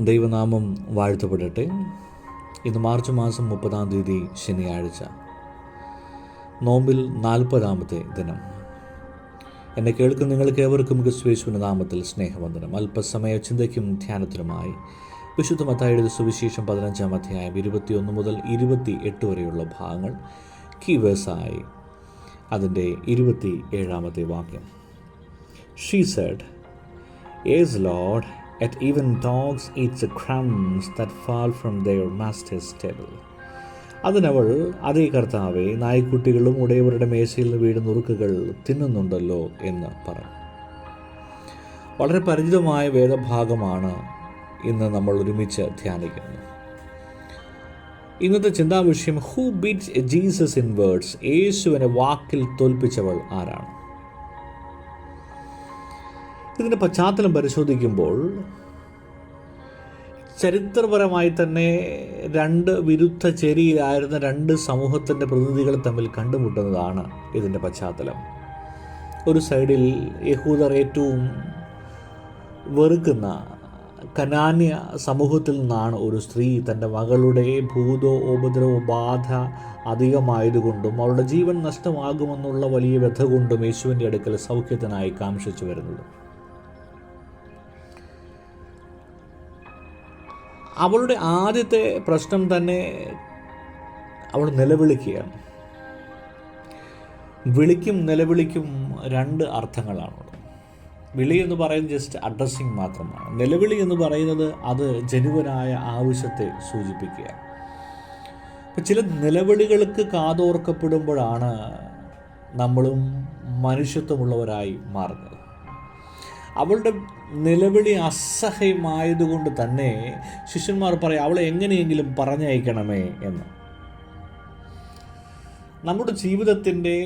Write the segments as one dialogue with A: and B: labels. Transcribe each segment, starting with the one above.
A: ദൈവനാമം വാഴ്ത്തപ്പെടട്ടെ. ഇന്ന് മാർച്ച് മാസം മുപ്പതാം തീയതി ശനിയാഴ്ച. നോമ്പിൽ നാൽപ്പതാമത്തെ ദിനം. എന്നെ കേൾക്കുന്ന നിങ്ങൾക്ക് ഏവർക്കും ക്രിസ്വേശുവിന്റെ നാമത്തിൽ സ്നേഹവന്ദനം. അല്പസമയ ചിന്തയ്ക്കും ധ്യാനത്തിനുമായി വിശുദ്ധ മത്തായുടെ സുവിശേഷം പതിനഞ്ചാം അധ്യായം ഇരുപത്തിയൊന്ന് മുതൽ ഇരുപത്തി എട്ട് വരെയുള്ള ഭാഗങ്ങൾ കീവേഴ്സായി അതിന്റെ ഇരുപത്തി ഏഴാമത്തെ വാക്യം she said lord yet even dogs eat the crumbs that fall from their master's table. അതിനവൾ അതേ കർത്താവെ നായ്ക്കുട്ടികളും ഉടയവരുടെ മേശയിൽ വീട് നുറുക്കുകൾ തിന്നുന്നുണ്ടല്ലോ എന്ന് പറഞ്ഞു. വളരെ പരിചിതമായ വേദഭാഗമാണ് ഇന്ന് നമ്മൾ ഒരുമിച്ച് ധ്യാനിക്കുന്നത്. ഇന്നത്തെ ചിന്താവിഷയം who beats Jesus in words യേശുവിനെ വാക്കിൽ തോൽപ്പിച്ചവൾ ആരാണ്? ഇതിന്റെ പശ്ചാത്തലം പരിശോധിക്കുമ്പോൾ ചരിത്രപരമായി തന്നെ രണ്ട് വിരുദ്ധ ചേരിയിലായിരുന്ന രണ്ട് സമൂഹത്തിന്റെ പ്രതിനിധികൾ തമ്മിൽ കണ്ടുമുട്ടുന്നതാണ് ഇതിന്റെ പശ്ചാത്തലം. ഒരു സൈഡിൽ യഹൂദർ ഏറ്റവും വെറുക്കുന്ന കനാന്യ സമൂഹത്തിൽ നിന്നാണ് ഒരു സ്ത്രീ തന്റെ മകളുടെ ഭൂതോ ഉപദ്രവോ ബാധ അധികമായതുകൊണ്ടും അവളുടെ ജീവൻ നഷ്ടമാകുമെന്നുള്ള വലിയ വ്യഥ കൊണ്ടും യേശുവിന്റെ അടുക്കൽ സൗഖ്യത്തിനായി കാംക്ഷിച്ചു വരുന്നത്. അവളുടെ ആദ്യത്തെ പ്രശ്നം തന്നെ അവൾ നിലവിളിക്കുകയാണ്. വിളിക്കും നിലവിളിക്കും രണ്ട് അർത്ഥങ്ങളാണ് വിളി എന്ന് പറയുന്നത് ജസ്റ്റ് അഡ്രസ്സിങ് മാത്രമാണ്. നിലവിളി എന്ന് പറയുന്നത് അത് ജനുവനായ ആവശ്യത്തെ സൂചിപ്പിക്കുക അപ്പം ചില നിലവിളികൾക്ക് കാതോർക്കപ്പെടുമ്പോഴാണ് നമ്മളും മനുഷ്യത്വമുള്ളവരായി മാറുന്നത്. അവളുടെ നിലവിളി അസഹ്യമായതുകൊണ്ട് തന്നെ ശിഷ്യന്മാർ പറയും അവളെ എങ്ങനെയെങ്കിലും പറഞ്ഞയക്കണമേ എന്ന്. നമ്മുടെ ജീവിതത്തിന്റെ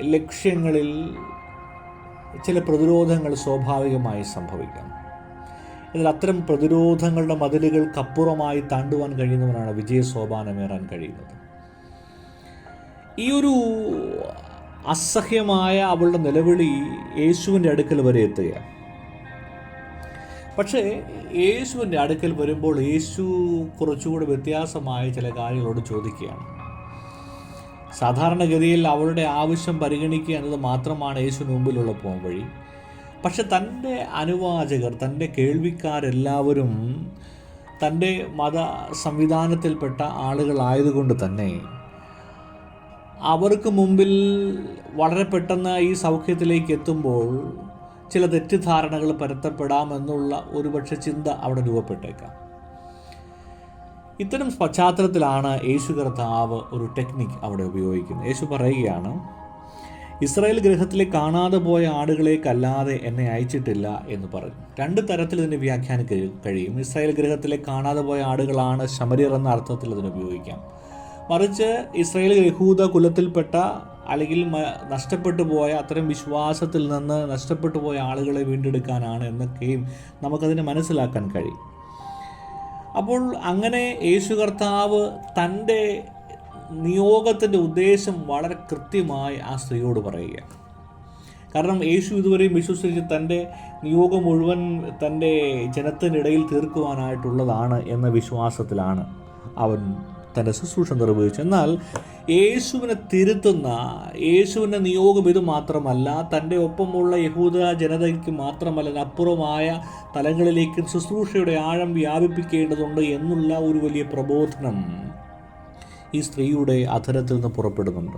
A: ലക്ഷ്യങ്ങളിൽ ചില പ്രതിരോധങ്ങൾ സ്വാഭാവികമായി സംഭവിക്കാം. എന്നാൽ അത്തരം പ്രതിരോധങ്ങളുടെ മതിലുകൾക്കപ്പുറമായി താണ്ടുവാൻ കഴിയുന്നവരാണ് വിജയസോപാനമേറാൻ കഴിയുന്നത്. ഈ ഒരു അസഹ്യമായ അവളുടെ നിലവിളി യേശുവിന്റെ അടുക്കൽ വരെ എത്തുകയാണ്. പക്ഷേ യേശുവിന്റെ അടുക്കൽ വരുമ്പോൾ യേശു കുറച്ചുകൂടി വ്യത്യാസമായ ചില കാര്യങ്ങളോട് ചോദിക്കുകയാണ്. സാധാരണഗതിയിൽ അവരുടെ ആവശ്യം പരിഗണിക്കുക എന്നത് മാത്രമാണ് യേശുവിന് മുമ്പിലുള്ള പോം വഴി. പക്ഷെ തന്റെ അനുവാചകർ തന്റെ കേൾവിക്കാരെല്ലാവരും തന്റെ മത സംവിധാനത്തിൽപ്പെട്ട ആളുകളായതുകൊണ്ട് തന്നെ അവർക്ക് മുമ്പിൽ വളരെ പെട്ടെന്ന് ഈ സൗഖ്യത്തിലേക്ക് എത്തുമ്പോൾ ചില തെറ്റിദ്ധാരണകൾ പരത്തപ്പെടാമെന്നുള്ള ഒരുപക്ഷെ ചിന്ത അവിടെ രൂപപ്പെട്ടേക്കാം. ഇത്തരം പശ്ചാത്തലത്തിലാണ് യേശു കർത്താവ് ഒരു ടെക്നിക് അവിടെ ഉപയോഗിക്കുന്നത്. യേശു പറയുകയാണ് ഇസ്രായേൽ ഗൃഹത്തിലെ കാണാതെ പോയ ആടുകളേക്കല്ലാതെ എന്നെ അയച്ചിട്ടില്ല എന്ന് പറഞ്ഞു. രണ്ട് തരത്തിൽ ഇതിനെ വ്യാഖ്യാനിക്കാൻ കഴിയും. ഇസ്രായേൽ ഗൃഹത്തിലെ കാണാതെ പോയ ആടുകളാണ് ശമരിയർ എന്ന അർത്ഥത്തിൽ അതിന് ഉപയോഗിക്കാം. മറിച്ച് ഇസ്രായേൽ യഹൂദ കുലത്തിൽപ്പെട്ട അല്ലെങ്കിൽ നഷ്ടപ്പെട്ടു പോയ അത്തരം വിശ്വാസത്തിൽ നിന്ന് നഷ്ടപ്പെട്ടു പോയ ആളുകളെ വീണ്ടെടുക്കാനാണ് എന്നൊക്കെയും നമുക്കതിനെ മനസ്സിലാക്കാൻ കഴിയും. അപ്പോൾ അങ്ങനെ യേശു കർത്താവ് തന്റെ നിയോഗത്തിന്റെ ഉദ്ദേശം വളരെ കൃത്യമായി ആ സ്ത്രീയോട് പറയുക കാരണം യേശു ഇതുവരെയും വിശ്വസിച്ച് തന്റെ നിയോഗം മുഴുവൻ തന്റെ ജനത്തിനിടയിൽ തീർക്കുവാനായിട്ടുള്ളതാണ് എന്ന വിശ്വാസത്തിലാണ് അവൻ തന്റെ ശുശ്രൂഷ നിർവഹിച്ചു. എന്നാൽ യേശുവിനെ തിരുത്തുന്ന യേശുവിന്റെ നിയോഗം ഇത് മാത്രമല്ല തന്റെ ഒപ്പമുള്ള യഹൂദ ജനതയ്ക്ക് മാത്രമല്ല അപ്പുറമായ തലങ്ങളിലേക്കും ശുശ്രൂഷയുടെ ആഴം വ്യാപിപ്പിക്കേണ്ടതുണ്ട് എന്നുള്ള ഒരു വലിയ പ്രബോധനം ഈ സ്ത്രീയുടെ അധരത്തിൽ നിന്ന് പുറപ്പെടുന്നുണ്ട്.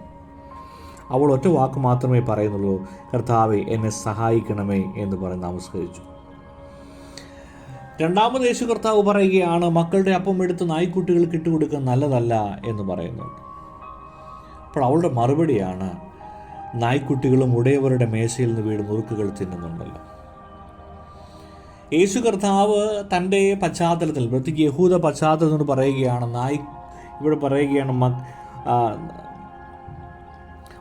A: അവൾ ഒറ്റ വാക്ക് മാത്രമേ പറയുന്നുള്ളൂ. കർത്താവെ എന്നെ സഹായിക്കണമേ എന്ന് പറഞ്ഞ് നമസ്കരിച്ചു രണ്ടാമത് യേശു കർത്താവ് പറയുകയാണ് മക്കളുടെ അപ്പം എടുത്ത് നായ്ക്കുട്ടികൾക്ക് ഇട്ടുകൊടുക്കുക നല്ലതല്ല എന്ന് പറയുന്നുണ്ട് അപ്പോൾ അവളുടെ മറുപടിയാണ് നായ്ക്കുട്ടികളും ഉടയവരുടെ മേശയിൽ നിന്ന് വീട് മുറുക്കുകൾ തിന്നുന്നുണ്ടല്ലോ. യേശു കർത്താവ് തന്റെ പശ്ചാത്തലത്തിൽ പ്രത്യേകിച്ച് യഹൂദ പശ്ചാത്തലത്തിൽ പറയുകയാണ് നായ് ഇവിടെ പറയുകയാണ്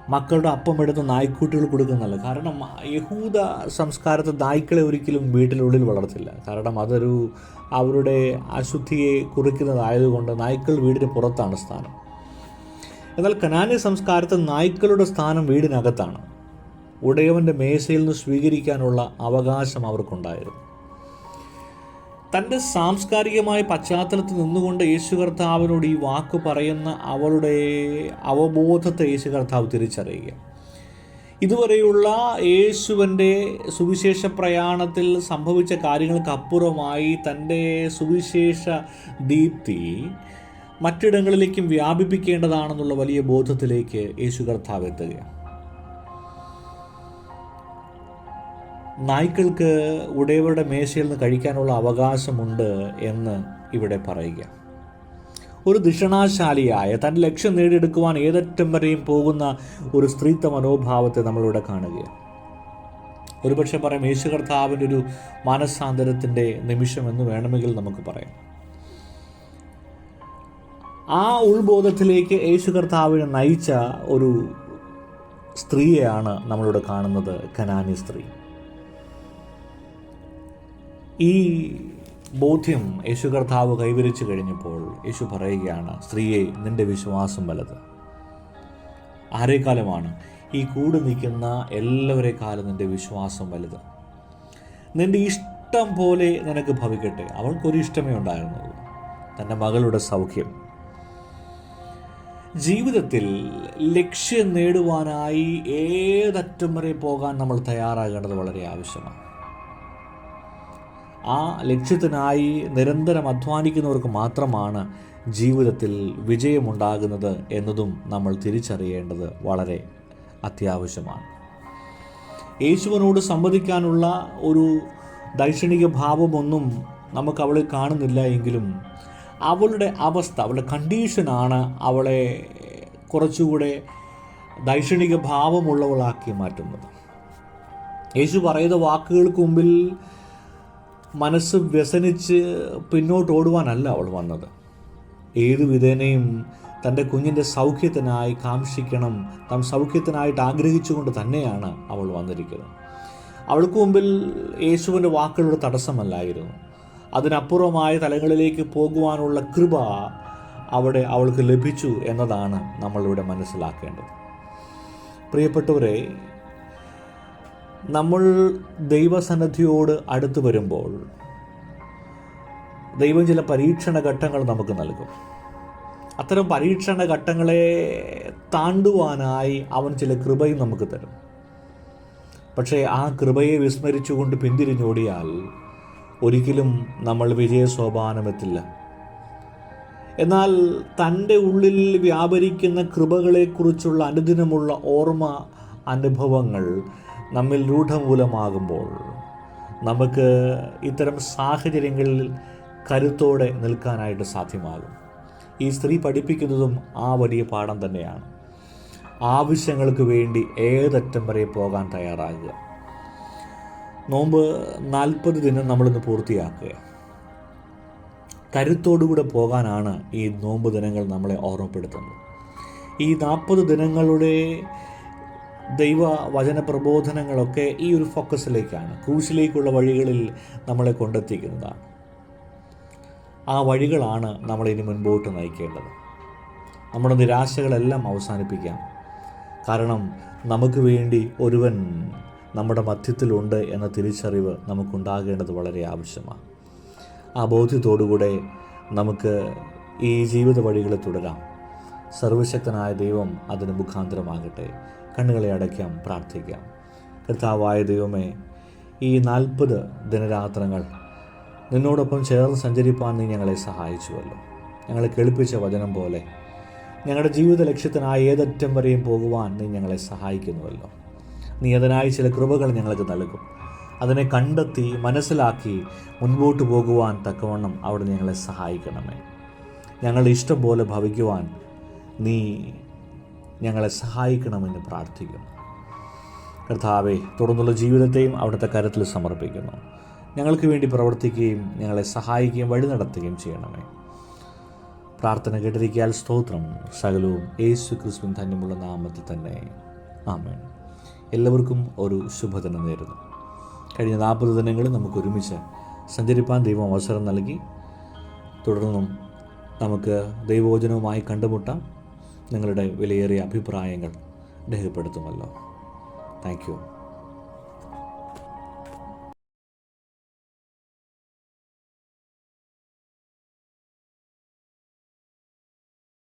A: മക്കളുടെ അപ്പം എടുത്ത് നായ്ക്കൂട്ടികൾ കൊടുക്കുന്നല്ല കാരണം യഹൂദ സംസ്കാരത്തെ നായ്ക്കളെ ഒരിക്കലും വീട്ടിനുള്ളിൽ വളർത്തില്ല. കാരണം അതൊരു അവരുടെ അശുദ്ധിയെ കുറിക്കുന്നതായതുകൊണ്ട് നായ്ക്കൾ വീടിന് പുറത്താണ് സ്ഥാനം. എന്നാൽ കനാന്യ സംസ്കാരത്തിൽ നായ്ക്കളുടെ സ്ഥാനം വീടിനകത്താണ്. ഉടയവന്റെ മേശയിൽ നിന്ന് സ്വീകരിക്കാനുള്ള അവകാശം അവർക്കുണ്ടായിരുന്നു. തന്റെ സാംസ്കാരികമായ പശ്ചാത്തലത്തിൽ നിന്നുകൊണ്ട് യേശു കർത്താവിനോട് ഈ വാക്ക് പറയുന്ന അവളുടെ അവബോധത്തെ യേശു കർത്താവ് തിരിച്ചറിയുക. ഇതുവരെയുള്ള യേശുവിന്റെ സുവിശേഷ പ്രയാണത്തിൽ സംഭവിച്ച കാര്യങ്ങൾക്കപ്പുറമായി തന്റെ സുവിശേഷ ദീപ്തി മറ്റിടങ്ങളിലേക്കും വ്യാപിപ്പിക്കേണ്ടതാണെന്നുള്ള വലിയ ബോധത്തിലേക്ക് യേശു കർത്താവ് എത്തുകയാണ്. നായ്ക്കൾക്ക് ഉടയവരുടെ മേശയിൽ നിന്ന് കഴിക്കാനുള്ള അവകാശമുണ്ട് എന്ന് ഇവിടെ പറയുക. ഒരു ദിഷണാശാലിയായ തന്റെ ലക്ഷ്യം നേടിയെടുക്കുവാൻ ഏതറ്റം വരെയും പോകുന്ന ഒരു സ്ത്രീത്വ മനോഭാവത്തെ നമ്മളിവിടെ കാണുകയാണ്. ഒരുപക്ഷെ പറയാം യേശു കർത്താവിന്റെ ഒരു മാനസാന്തരത്തിന്റെ നിമിഷം എന്ന് വേണമെങ്കിൽ നമുക്ക് പറയാം. ആ ഉൾബോധത്തിലേക്ക് യേശു കർത്താവിനെ നയിച്ച ഒരു സ്ത്രീയെയാണ് നമ്മളിവിടെ കാണുന്നത് കനാനി സ്ത്രീ. ഈ ബോധ്യം യേശു കർത്താവ് കൈവരിച്ചു കഴിഞ്ഞപ്പോൾ യേശു പറയുകയാണ് സ്ത്രീയെ നിന്റെ വിശ്വാസം വലത്. ആരേക്കാലമാണ്? ഈ കൂട് നിൽക്കുന്ന എല്ലാവരെക്കാലം നിന്റെ വിശ്വാസം വലുത്. നിന്റെ ഇഷ്ടം പോലെ നിനക്ക് ഭവിക്കട്ടെ. അവൾക്കൊരു ഇഷ്ടമേ ഉണ്ടായിരുന്നുള്ളൂ. തന്റെ മകളുടെ സൗഖ്യം. ജീവിതത്തിൽ ലക്ഷ്യം നേടുവാനായി ഏതറ്റം വരെ പോകാൻ നമ്മൾ തയ്യാറാകേണ്ടത് വളരെ ആവശ്യമാണ്. ആ ലക്ഷ്യത്തിനായി നിരന്തരം അധ്വാനിക്കുന്നവർക്ക് മാത്രമാണ് ജീവിതത്തിൽ വിജയമുണ്ടാകുന്നത് എന്നതും നമ്മൾ തിരിച്ചറിയേണ്ടത് വളരെ അത്യാവശ്യമാണ്. യേശുവിനോട് സംവദിക്കാനുള്ള ഒരു ദൈക്ഷണിക ഭാവമൊന്നും നമുക്ക് അവളിൽ കാണുന്നില്ല എങ്കിലും അവളുടെ അവസ്ഥ അവളുടെ കണ്ടീഷനാണ് അവളെ കുറച്ചുകൂടെ ദൈക്ഷണിക ഭാവമുള്ളവളാക്കി മാറ്റുന്നത്. യേശു പറയുന്ന വാക്കുകൾക്ക് മുമ്പിൽ മനസ്സ് വ്യസനിച്ച് പിന്നോട്ട് ഓടുവാനല്ല അവൾ വന്നത്. ഏതു വിധേനയും തന്റെ കുഞ്ഞിന്റെ സൗഖ്യത്തിനായി കാംക്ഷിക്കണം താൻ സൗഖ്യത്തിനായിട്ട് ആഗ്രഹിച്ചുകൊണ്ട് തന്നെയാണ് അവൾ വന്നിരിക്കുന്നത്. അവൾക്ക് മുമ്പിൽ യേശുവിന്റെ വാക്കുകളുടെ തടസ്സമല്ലായിരുന്നു. അതിനപ്പുറമായ തലങ്ങളിലേക്ക് പോകുവാനുള്ള കൃപ അവിടെ അവൾക്ക് ലഭിച്ചു എന്നതാണ് നമ്മളിവിടെ മനസ്സിലാക്കേണ്ടത്. പ്രിയപ്പെട്ടവരെ നമ്മൾ ദൈവസന്നദ്ധിയോട് അടുത്തു വരുമ്പോൾ ദൈവം ചില പരീക്ഷണ ഘട്ടങ്ങൾ നമുക്ക് നൽകും. അത്തരം പരീക്ഷണ ഘട്ടങ്ങളെ താണ്ടുവാനായി അവൻ ചില കൃപയും നമുക്ക് തരും. പക്ഷേ ആ കൃപയെ വിസ്മരിച്ചുകൊണ്ട് പിന്തിരിഞ്ഞോടിയാൽ ഒരിക്കലും നമ്മൾ വിജയ സോപാനമെത്തില്ല എന്നാൽ തന്റെ ഉള്ളിൽ വ്യാപരിക്കുന്ന കൃപകളെക്കുറിച്ചുള്ള അനുദിനമുള്ള ഓർമ്മ അനുഭവങ്ങൾ നമ്മിൽ രൂഢമൂലമാകുമ്പോൾ നമുക്ക് ഇത്തരം സാഹചര്യങ്ങളിൽ കരുത്തോടെ നിൽക്കാനായിട്ട് സാധ്യമാകും. ഈ സ്ത്രീ പഠിപ്പിക്കുന്നതും ആ വലിയ പാഠം തന്നെയാണ്. ആവശ്യങ്ങൾക്ക് വേണ്ടി ഏതറ്റം വരെ പോകാൻ തയ്യാറാകുക. നോമ്പ് നാൽപ്പത് ദിനം നമ്മളിന്ന് പൂർത്തിയാക്കുക. കരുത്തോടുകൂടെ പോകാനാണ് ഈ നോമ്പ് ദിനങ്ങൾ നമ്മളെ ഓർമ്മപ്പെടുത്തുന്നത്. ഈ നാൽപ്പത് ദിനങ്ങളുടെ ദൈവ വചന പ്രബോധനങ്ങളൊക്കെ ഈ ഒരു ഫോക്കസിലേക്കാണ്. ക്രൂശിലേക്കുള്ള വഴികളിൽ നമ്മളെ കൊണ്ടെത്തിക്കുന്നതാണ്. ആ വഴികളാണ് നമ്മളിനി മുൻപോട്ട് നയിക്കേണ്ടത്. നമ്മുടെ നിരാശകളെല്ലാം അവസാനിപ്പിക്കാം. കാരണം നമുക്ക് വേണ്ടി ഒരുവൻ നമ്മുടെ മധ്യത്തിലുണ്ട് എന്ന തിരിച്ചറിവ് നമുക്കുണ്ടാകേണ്ടത് വളരെ ആവശ്യമാണ്. ആ ബോധ്യത്തോടുകൂടെ നമുക്ക് ഈ ജീവിത വഴികളെ തുടരാം. സർവശക്തനായ ദൈവം അതിന് മുഖാന്തരമാകട്ടെ. കണ്ണുകളെ അടയ്ക്കാം പ്രാർത്ഥിക്കാം. കർത്താവായ ദൈവമേ ഈ നാൽപ്പത് ദിനരാത്രങ്ങൾ നിന്നോടൊപ്പം ചേർന്ന് സഞ്ചരിപ്പാൻ നീ ഞങ്ങളെ സഹായിച്ചുവല്ലോ. ഞങ്ങളെ കേൾപ്പിച്ച വചനം പോലെ ഞങ്ങളുടെ ജീവിത ലക്ഷ്യത്തിനായി ഏതറ്റം വരെയും പോകുവാൻ നീ ഞങ്ങളെ സഹായിക്കുന്നുവല്ലോ. നീ അതിനായി ചില കൃപകൾ ഞങ്ങൾക്ക് നൽകും. അതിനെ കണ്ടെത്തി മനസ്സിലാക്കി മുൻപോട്ട് പോകുവാൻ തക്കവണ്ണം അവിടെ ഞങ്ങളെ സഹായിക്കണമേ. ഞങ്ങളുടെ ഇഷ്ടം പോലെ ഭവിക്കുവാൻ നീ ഞങ്ങളെ സഹായിക്കണമെന്ന് പ്രാർത്ഥിക്കുന്നു. കർത്താവെ തുടർന്നുള്ള ജീവിതത്തെയും അവിടുത്തെ കരത്തിൽ സമർപ്പിക്കുന്നു. ഞങ്ങൾക്ക് വേണ്ടി പ്രവർത്തിക്കുകയും ഞങ്ങളെ സഹായിക്കുകയും വഴി നടത്തുകയും ചെയ്യണമേ. പ്രാർത്ഥന കേട്ടിരിക്കാൻ സ്തോത്രം. സകലവും യേശു ക്രിസ്തുവിൻ ധന്യമുള്ള നാമത്തിൽ തന്നെ. ആമേൻ. എല്ലാവർക്കും ഒരു ശുഭദിനം നേരുന്നു. കഴിഞ്ഞ നാൽപ്പത് ദിനങ്ങളിൽ നമുക്ക് ഒരുമിച്ച് സഞ്ചരിപ്പാൻ ദൈവം അവസരം നൽകി. തുടർന്നും നമുക്ക് ദൈവവചനവുമായി കണ്ടുമുട്ടാം. നിങ്ങളുടെ വിലയേറിയ അഭിപ്രായങ്ങൾ രേഖപ്പെടുത്തുമല്ലോ. Thank you.